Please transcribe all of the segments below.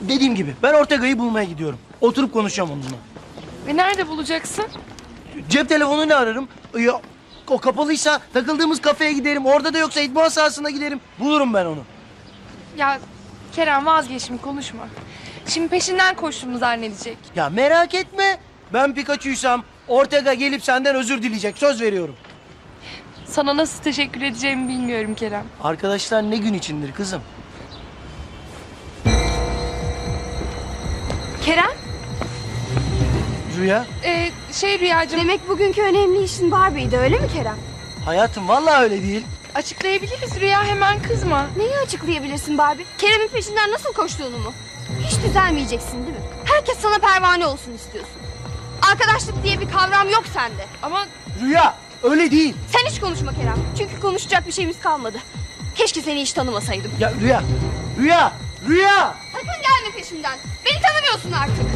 Dediğim gibi ben Ortega'yı bulmaya gidiyorum. Oturup konuşacağım onunla. Ve nerede bulacaksın? Cep telefonuyla ararım. Ya, o kapalıysa takıldığımız kafeye giderim. Orada da yoksa idman sahasına giderim. Bulurum ben onu. Ya Kerem vazgeç şimdi konuşma. Şimdi peşinden koştuğumu zannedecek. Ya merak etme. Ben Pikachu'ysam Ortega gelip senden özür dileyecek. Söz veriyorum. Sana nasıl teşekkür edeceğimi bilmiyorum Kerem. Arkadaşlar ne gün içindir kızım. Kerem? Rüya. Ee, şey Rüyacığım Demek bugünkü önemli işin Barbie'ydi öyle mi Kerem? Hayatım vallahi öyle değil. açıklayabiliriz Rüya hemen kızma. Neyi açıklayabilirsin Barbie? Kerem'in peşinden nasıl koştuğunu mu? Hiç düzelmeyeceksin değil mi? Herkes sana pervane olsun istiyorsun. Arkadaşlık diye bir kavram yok sende. Ama Rüya öyle değil. Sen hiç konuşma Kerem. Çünkü konuşacak bir şeyimiz kalmadı. Keşke seni hiç tanımasaydım. Ya Rüya. Rüya. Rüya. Sakın gelme peşimden. Beni tanımıyorsun artık.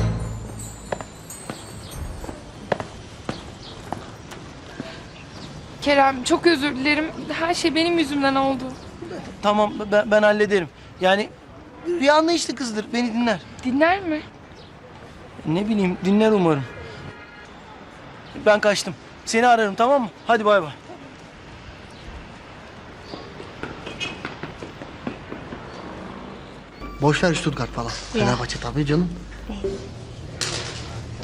Kerem çok özür dilerim. Her şey benim yüzümden oldu. Tamam ben, ben hallederim. Yani Rüya anlayışlı kızdır. Beni dinler. Dinler mi? Ne bileyim dinler umarım. Ben kaçtım. Seni ararım tamam mı? Hadi bay bay. Boş ver Stuttgart falan. Fenerbahçe tabii canım.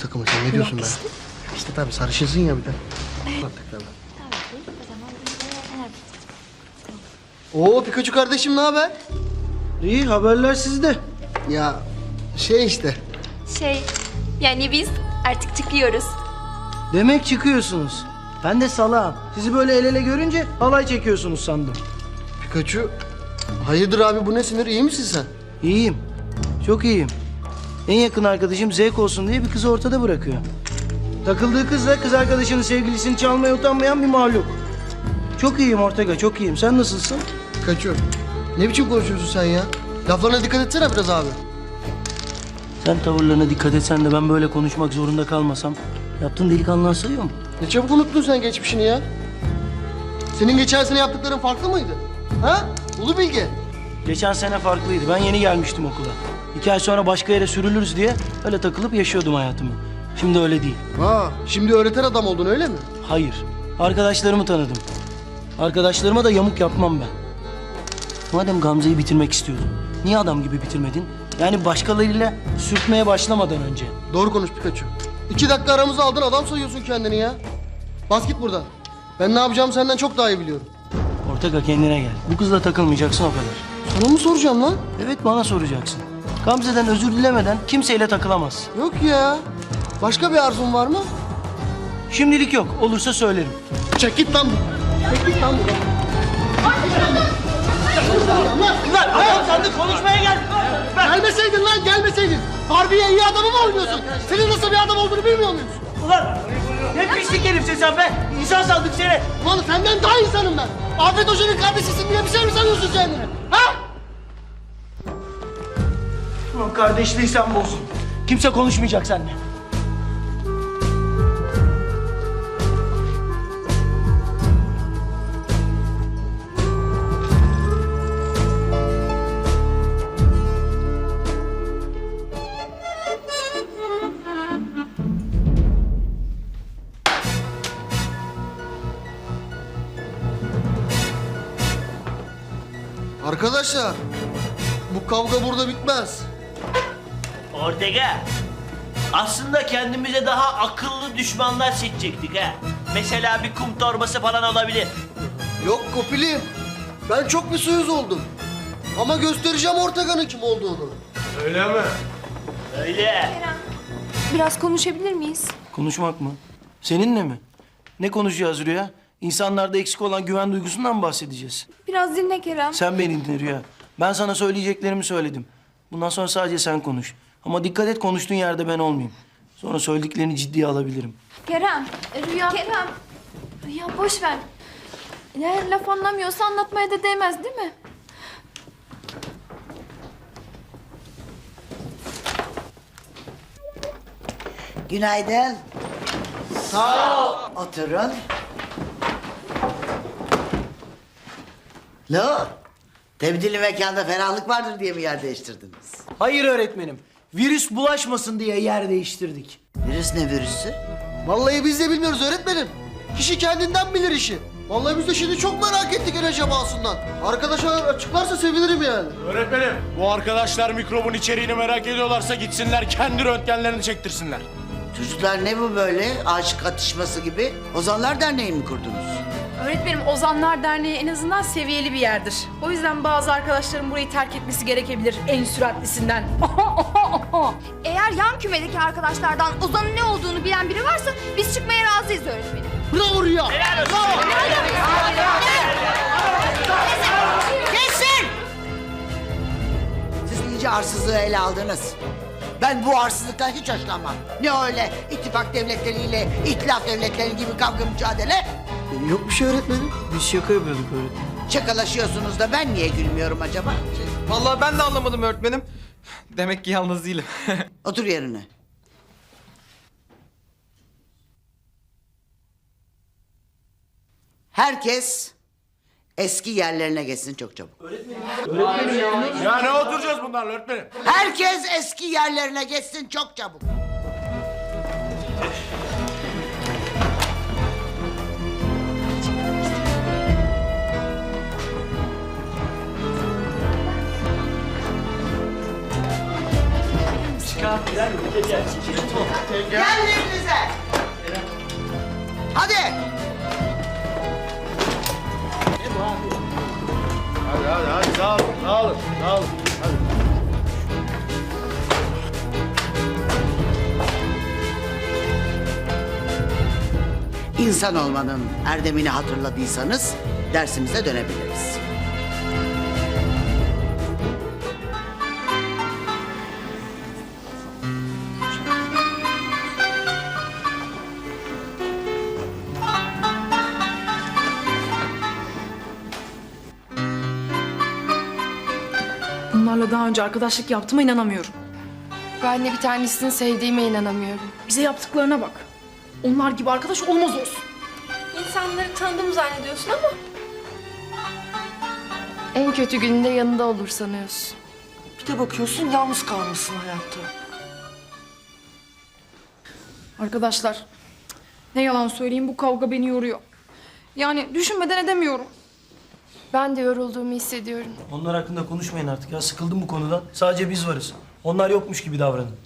Takımı sen ne diyorsun be? İşte tabii sarışınsın ya bir de. Oo Pikachu kardeşim ne haber? İyi haberler sizde. Ya şey işte. Şey, yani biz artık çıkıyoruz. Demek çıkıyorsunuz. Ben de salağım. Sizi böyle el ele görünce halay çekiyorsunuz sandım. Pikachu. Hayırdır abi bu ne sinir iyi misin sen? İyiyim. Çok iyiyim. En yakın arkadaşım zevk olsun diye bir kızı ortada bırakıyor. Takıldığı kız da kız arkadaşının sevgilisini çalmaya utanmayan bir mahluk. Çok iyiyim Ortega, çok iyiyim. Sen nasılsın? Pikachu. Ne biçim konuşuyorsun sen ya? Laflarına dikkat etsene biraz abi. Sen tavırlarına dikkat etsen de ben böyle konuşmak zorunda kalmasam... ...yaptığın delikanlığa sayıyor mu? Ne çabuk unuttun sen geçmişini ya. Senin geçen sene yaptıkların farklı mıydı? Ha? Ulu Bilge. Geçen sene farklıydı. Ben yeni gelmiştim okula. İki ay sonra başka yere sürülürüz diye öyle takılıp yaşıyordum hayatımı. Şimdi öyle değil. Ha, şimdi öğreten adam oldun öyle mi? Hayır. Arkadaşlarımı tanıdım. Arkadaşlarıma da yamuk yapmam ben. Madem Gamze'yi bitirmek istiyordun, niye adam gibi bitirmedin? Yani başkalarıyla sürtmeye başlamadan önce. Doğru konuş Pikachu. İki dakika aramızı aldın adam sayıyorsun kendini ya. Bas git buradan. Ben ne yapacağımı senden çok daha iyi biliyorum. Ortega kendine gel. Bu kızla takılmayacaksın o kadar. Sana mı soracağım lan? Evet bana soracaksın. Gamze'den özür dilemeden kimseyle takılamazsın. Yok ya. Başka bir arzun var mı? Şimdilik yok. Olursa söylerim. Çek git lan. Çek git lan buradan. Ulan adam sandı konuşmaya gel. Gelmeseydin lan gelmeseydin. Harbiye iyi adamı mı oynuyorsun? Senin nasıl bir adam olduğunu bilmiyor muyuz? Ulan ne pislik herifsin sen be. İnsan sandık seni. Ulan senden daha insanım ben. Afet Hoca'nın kardeşisin diye bir şey mi sanıyorsun kendini? Ha? Ulan kardeşliği sen bozsun. Kimse konuşmayacak seninle. Arkadaşlar bu kavga burada bitmez. Ortega. Aslında kendimize daha akıllı düşmanlar seçecektik ha. Mesela bir kum torbası falan olabilir. Yok Kopilim. Ben çok bir suyuz oldum. Ama göstereceğim Ortega'nın kim olduğunu. Öyle. Biraz konuşabilir miyiz? Konuşmak mı? Seninle mi? Ne konuşacağız Rüya? İnsanlarda eksik olan güven duygusundan mı bahsedeceğiz? Biraz dinle Kerem. Sen beni dinle Rüya. Ben sana söyleyeceklerimi söyledim. Bundan sonra sadece sen konuş. Ama dikkat et konuştuğun yerde ben olmayayım. Sonra söylediklerini ciddiye alabilirim. Kerem, Rüya. Kerem. Rüya boş ver. Eğer laf anlamıyorsa anlatmaya da değmez değil mi? Günaydın. Sağ ol. Oturun. Lo, Tebdili mekanda ferahlık vardır diye mi yer değiştirdiniz? Hayır öğretmenim. Virüs bulaşmasın diye yer değiştirdik. Virüs ne virüsü? Vallahi biz de bilmiyoruz öğretmenim. Kişi kendinden bilir işi. Vallahi biz de şimdi çok merak ettik el acabasından. Arkadaşlar açıklarsa sevinirim yani. Öğretmenim, bu arkadaşlar mikrobun içeriğini merak ediyorlarsa gitsinler kendi röntgenlerini çektirsinler. Çocuklar ne bu böyle aşık atışması gibi? Ozanlar Derneği mi kurdunuz? Öğretmenim Ozanlar Derneği en azından seviyeli bir yerdir. O yüzden bazı arkadaşların burayı terk etmesi gerekebilir en süratlisinden. Eğer yan kümedeki arkadaşlardan Ozan'ın ne olduğunu bilen biri varsa biz çıkmaya razıyız öğretmenim. Bravo Rüya. Kesin! Siz iyice arsızlığı ele aldınız. Ben bu arsızlıktan hiç hoşlanmam. Ne öyle ittifak devletleriyle itilaf devletleri gibi kavga mücadele? Yok bir şey öğretmenim. Biz şaka yapıyorduk öğretmenim. Şakalaşıyorsunuz da ben niye gülmüyorum acaba? Vallahi ben de anlamadım öğretmenim. Demek ki yalnız değilim. Otur yerine. Herkes eski yerlerine geçsin çok çabuk. Ya ne oturacağız bunlarla öğretmenim? Herkes eski yerlerine geçsin çok çabuk. Yerlerinize. Hadi. Hadi hadi hadi sağ olun, sağ olun, sağ olun. İnsan olmanın erdemini hatırladıysanız dersimize dönebiliriz. Bunlarla daha önce arkadaşlık yaptığıma inanamıyorum. Ben de bir tanesini sevdiğime inanamıyorum. Bize yaptıklarına bak. Onlar gibi arkadaş olmaz olsun. İnsanları tanıdığımı zannediyorsun ama En kötü gününde yanında olur sanıyorsun. Bir de bakıyorsun yalnız kalmışsın hayatta. Arkadaşlar ne yalan söyleyeyim bu kavga beni yoruyor. Yani düşünmeden edemiyorum. Ben de yorulduğumu hissediyorum. Onlar hakkında konuşmayın artık ya. Sıkıldım bu konudan. Sadece biz varız. Onlar yokmuş gibi davranın.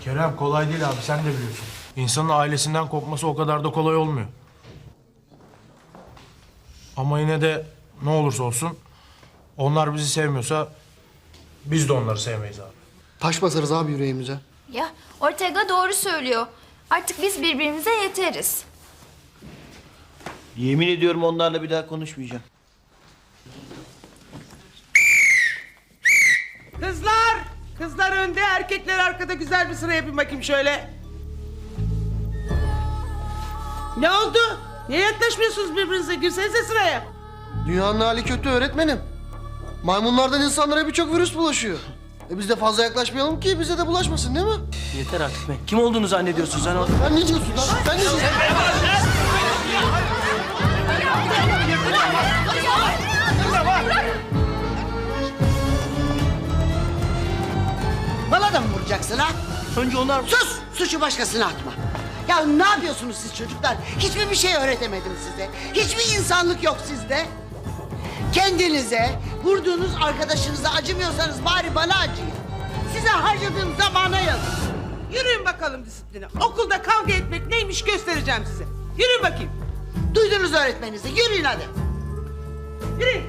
Kerem kolay değil abi, sen de biliyorsun. İnsanın ailesinden kopması o kadar da kolay olmuyor. Ama yine de ne olursa olsun onlar bizi sevmiyorsa biz de onları sevmeyiz abi. Taş basarız abi yüreğimize. Ya Ortega doğru söylüyor. Artık biz birbirimize yeteriz. Yemin ediyorum onlarla bir daha konuşmayacağım. Kızlar! Kızlar önde, erkekler arkada güzel bir sıra yapın bakayım şöyle. Ne oldu? Niye yaklaşmıyorsunuz birbirinize? Girsenize sıraya. Dünyanın hali kötü öğretmenim. Maymunlardan insanlara birçok virüs bulaşıyor. E biz de fazla yaklaşmayalım ki bize de bulaşmasın değil mi? Yeter artık be. Kim olduğunu zannediyorsun sen? Sen ne diyorsun lan? Sen ne diyorsun? Vuracaksın ha? Önce onlar... Sus! Suçu başkasına atma. Ya ne yapıyorsunuz siz çocuklar? Hiçbir bir şey öğretemedim size. Hiçbir insanlık yok sizde. Kendinize, vurduğunuz arkadaşınıza acımıyorsanız bari bana acıyın. Size harcadığım zamana yazın. Yürüyün bakalım disipline. Okulda kavga etmek neymiş göstereceğim size. Yürüyün bakayım. Duydunuz öğretmeninizi. Yürüyün hadi. Yürüyün.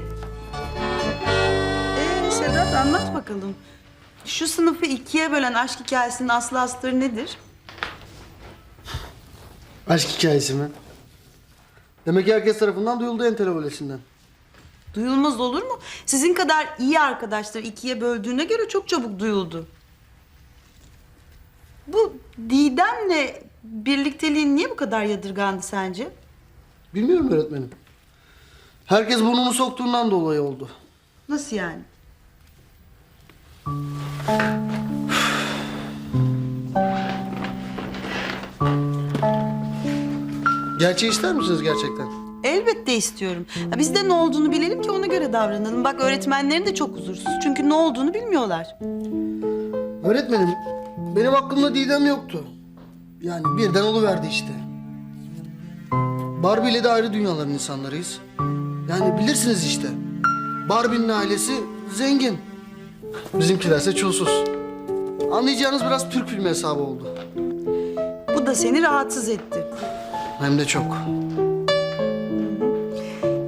Ee Sedat anlat bakalım. Şu sınıfı ikiye bölen aşk hikayesinin aslı astarı nedir? Aşk hikayesi mi? Demek ki herkes tarafından duyuldu en televolesinden. Duyulmaz olur mu? Sizin kadar iyi arkadaşlar ikiye böldüğüne göre çok çabuk duyuldu. Bu Didem'le birlikteliğin niye bu kadar yadırgandı sence? Bilmiyorum öğretmenim. Herkes burnunu soktuğundan dolayı oldu. Nasıl yani? Gerçeği ister misiniz gerçekten? El elbette istiyorum. Ya biz de ne olduğunu bilelim ki ona göre davranalım. Bak öğretmenlerin de çok huzursuz. Çünkü ne olduğunu bilmiyorlar. Öğretmenim, benim aklımda Didem yoktu. Yani birden oluverdi işte. Barbie ile de ayrı dünyaların insanlarıyız. Yani bilirsiniz işte. Barbie'nin ailesi zengin. Bizimkilerse çulsuz. Anlayacağınız biraz Türk filmi hesabı oldu. Bu da seni rahatsız etti. Hem de çok.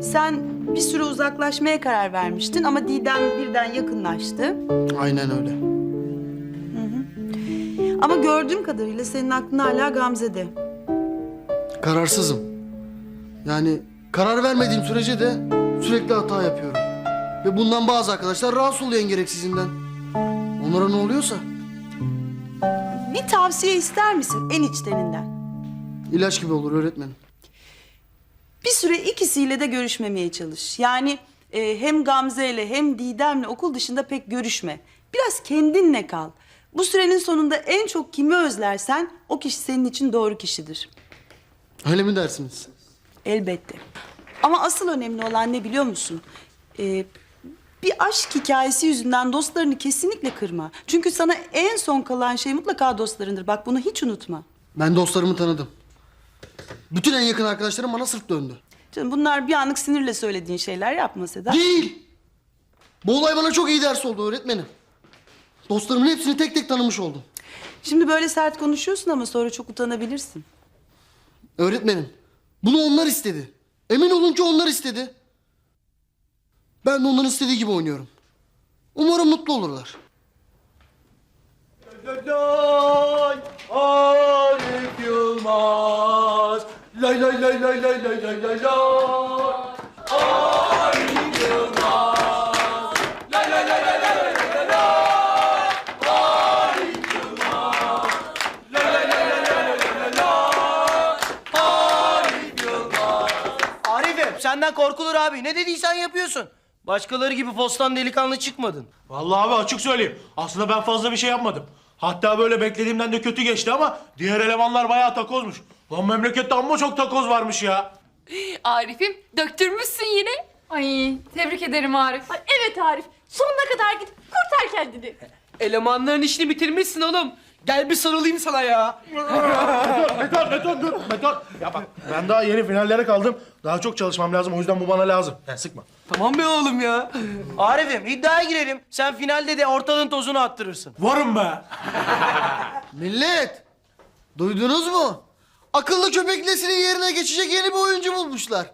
Sen bir süre uzaklaşmaya karar vermiştin ama Didem birden yakınlaştı. Aynen öyle. Ama gördüğüm kadarıyla senin aklın hala Gamze'de. Kararsızım. Yani karar vermediğim sürece de sürekli hata yapıyorum. Ve bundan bazı arkadaşlar rahatsız oluyor en gereksizinden. Onlara ne oluyorsa Bir tavsiye ister misin en içteninden? ilaç gibi olur öğretmenim. Bir süre ikisiyle de görüşmemeye çalış. Yani e, hem Gamze ile hem Didem'le okul dışında pek görüşme. Biraz kendinle kal. Bu sürenin sonunda en çok kimi özlersen o kişi senin için doğru kişidir. Öyle mi dersiniz? Elbette. Ama asıl önemli olan ne biliyor musun? Ee, bir aşk hikayesi yüzünden dostlarını kesinlikle kırma. Çünkü sana en son kalan şey mutlaka dostlarındır. Bak bunu hiç unutma. Ben dostlarımı tanıdım. Bütün en yakın arkadaşlarım bana sırt döndü. Canım bunlar bir anlık sinirle söylediğin şeyler yapma Sedat. Değil. Bu olay bana çok iyi ders oldu öğretmenim. Dostlarımın hepsini tek tek tanımış oldum. Şimdi böyle sert konuşuyorsun ama sonra çok utanabilirsin. Öğretmenim, bunu onlar istedi. Emin olun ki onlar istedi. Ben de onların istediği gibi oynuyorum. Umarım mutlu olurlar. Arif. Lay. Arif Yılmaz. Lay lay lay lay lay lay lay lay. Lay. Arif Yılmaz. Senden korkulur abi. Ne dediysen yapıyorsun. Başkaları gibi postan delikanlı çıkmadın. Vallahi abi açık söyleyeyim. Aslında ben fazla bir şey yapmadım. Hatta böyle beklediğimden de kötü geçti ama diğer elemanlar bayağı takozmuş. Lan memlekette amma çok takoz varmış ya. Arif'im döktürmüşsün yine. Ay tebrik ederim Arif. Evet Arif. Sonuna kadar gidip kurtar kendini. Elemanların işini bitirmişsin oğlum. Gel bir sarılayım sana ya. Metan, Metan dur, Metan. Ya bak ben daha yeni finallere kaldım. Daha çok çalışmam lazım o yüzden bu bana lazım. Yani sıkma. Tamam be oğlum ya. Arif'im iddiaya girelim. Sen finalde de ortalığın tozunu attırırsın. Varım be. Millet, duydunuz mu? Akıllı köpek neslinin yerine geçecek yeni bir oyuncu bulmuşlar.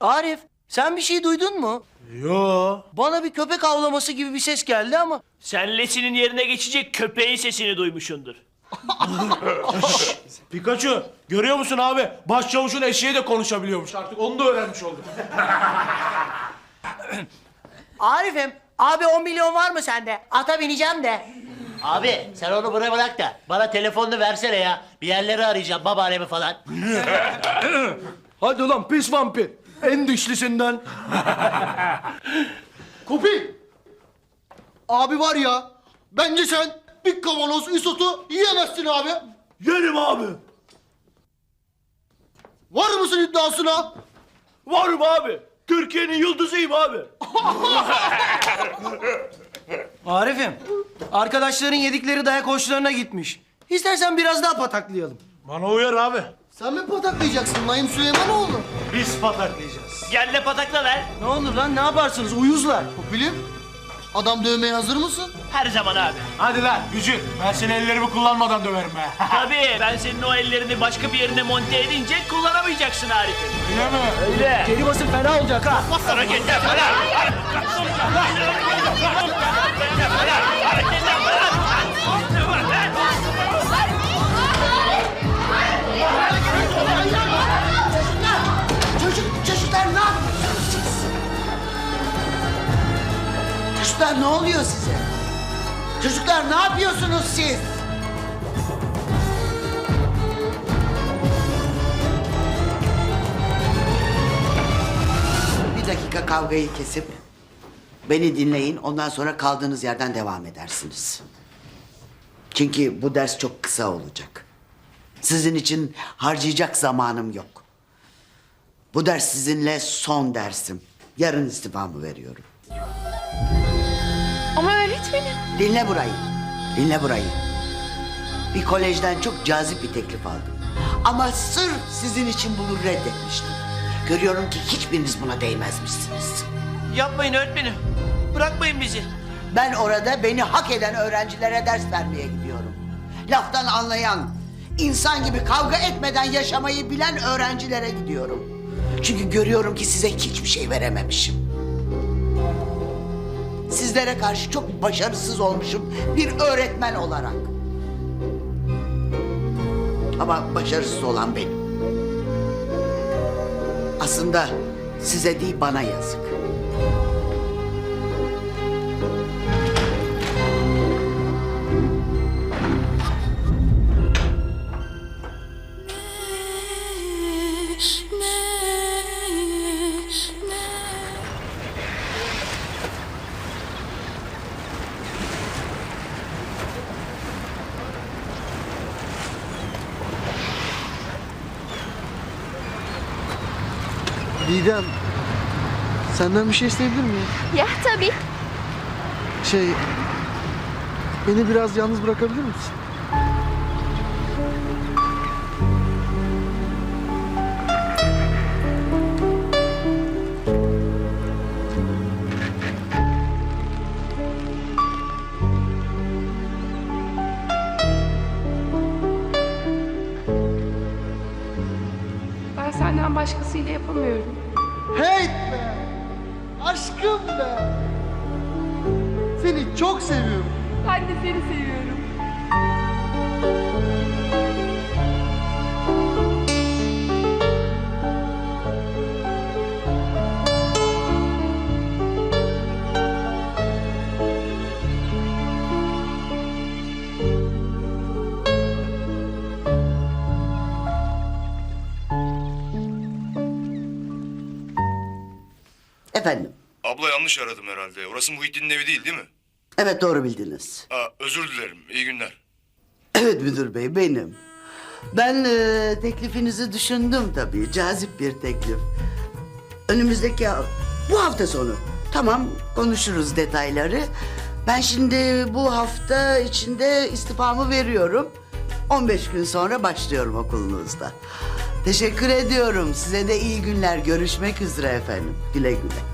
Arif sen bir şey duydun mu? Yo. Bana bir köpek avlaması gibi bir ses geldi ama. Sen Lesi'nin yerine geçecek köpeğin sesini duymuşsundur. Pikachu görüyor musun abi? Başçavuşun eşeği de konuşabiliyormuş. Artık onu da öğrenmiş oldum. Arif'im abi 10 milyon var mı sende? Ata bineceğim de. Abi sen onu buraya bırak da bana telefonunu versene ya. Bir yerleri arayacağım babaannemi falan. Hadi ulan pis vampir. En güçlüsünden. Kopi! Abi var ya, bence sen bir kavanoz isotu yiyemezsin abi. Yerim abi. Var mısın iddiasına? Varım abi. Türkiye'nin yıldızıyım abi. Arif'im arkadaşların yedikleri dayak hoşlarına gitmiş. İstersen biraz daha pataklayalım. Bana uyar abi. Sen mi pataklayacaksın Naim Süleymanoğlu? Biz pataklayacağız. Gel de patakla ver. Ne olur lan ne yaparsınız uyuzlar. Kopilim, adam dövmeye hazır mısın? Her zaman abi. Hadi lan gücün. Ben seni ellerimi kullanmadan döverim be. Tabii ben senin o ellerini başka bir yerine monte edince kullanamayacaksın Arif'im. Öyle mi? Öyle. Geri basın fena olacak ha. Hareketler falan. Hareketler falan. Çocuklar ne oluyor size? Çocuklar ne yapıyorsunuz siz? Bir dakika kavgayı kesip beni dinleyin. Ondan sonra kaldığınız yerden devam edersiniz. Çünkü bu ders çok kısa olacak. Sizin için harcayacak zamanım yok. Bu ders sizinle son dersim. Yarın istifamı veriyorum. Ama öğretmenim. Dinle burayı. Dinle burayı. Bir kolejden çok cazip bir teklif aldım. Ama sırf sizin için bunu reddetmiştim. Görüyorum ki hiçbiriniz buna değmezmişsiniz. Yapmayın öğretmenim. Bırakmayın bizi. Ben orada beni hak eden öğrencilere ders vermeye gidiyorum. Laftan anlayan, insan gibi kavga etmeden yaşamayı bilen öğrencilere gidiyorum. Çünkü görüyorum ki size hiçbir şey verememişim. Sizlere karşı çok başarısız olmuşum bir öğretmen olarak. Ama başarısız olan benim. Aslında size değil bana yazık. Senden bir şey isteyebilir miyim? Ya tabii. Şey, beni biraz yalnız bırakabilir misin? Ben senden başkasıyla yapamıyorum. Hey be! Aşkım be! Seni çok seviyorum. Ben de seni seviyorum. Yanlış aradım herhalde. Orası Muhittin'in evi değil değil mi? evet doğru bildiniz. Aa, özür dilerim. İyi günler. Evet müdür bey benim. Ben e, teklifinizi düşündüm tabii. Cazip bir teklif. Önümüzdeki ha- bu hafta sonu. Tamam konuşuruz detayları. Ben şimdi bu hafta içinde istifamı veriyorum. 15 gün sonra başlıyorum okulunuzda. Teşekkür ediyorum. Size de iyi günler. Görüşmek üzere efendim. Güle güle.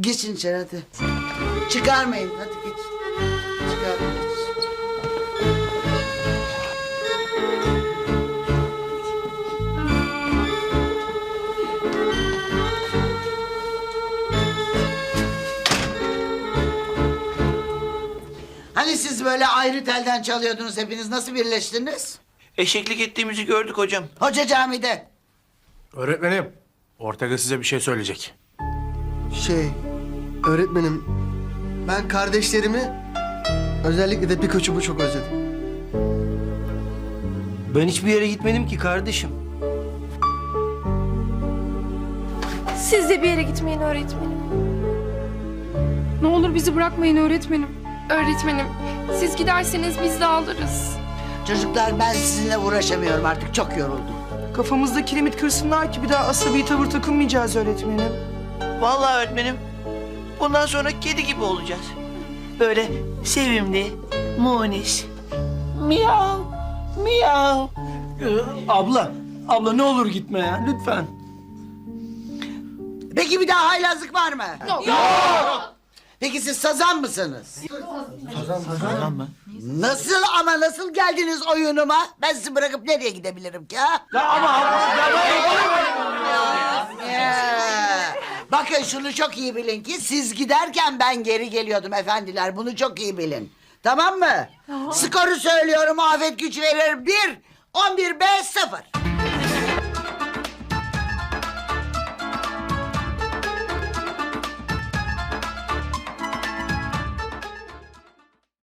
Geçin içeri hadi. Çıkarmayın hadi geç. Çıkarmayın. Hani siz böyle ayrı telden çalıyordunuz hepiniz nasıl birleştiniz? Eşeklik ettiğimizi gördük hocam. Hoca camide. Öğretmenim, Ortega size bir şey söyleyecek. Şey, öğretmenim, ben kardeşlerimi, özellikle de Pikachu'mu çok özledim. Ben hiçbir yere gitmedim ki kardeşim. Siz de bir yere gitmeyin öğretmenim. Ne olur bizi bırakmayın öğretmenim. Öğretmenim, siz giderseniz biz de alırız. Çocuklar ben sizinle uğraşamıyorum artık çok yoruldum. Kafamızda kiremit kırsınlar ki bir daha asabi tavır takınmayacağız öğretmenim. Vallahi öğretmenim. Bundan sonra kedi gibi olacağız. Böyle sevimli, munis. Miyav, miyav. Ee, abla, abla ne olur gitme ya lütfen. Peki bir daha haylazlık var mı? Yok. Peki siz sazan mısınız? Sazan mı? Nasıl ama nasıl geldiniz oyunuma? Ben sizi bırakıp nereye gidebilirim ki ha? Ya. Bakın şunu çok iyi bilin ki siz giderken ben geri geliyordum efendiler. Bunu çok iyi bilin. Tamam mı? Skoru söylüyorum afet güç verir bir. 11 B 0.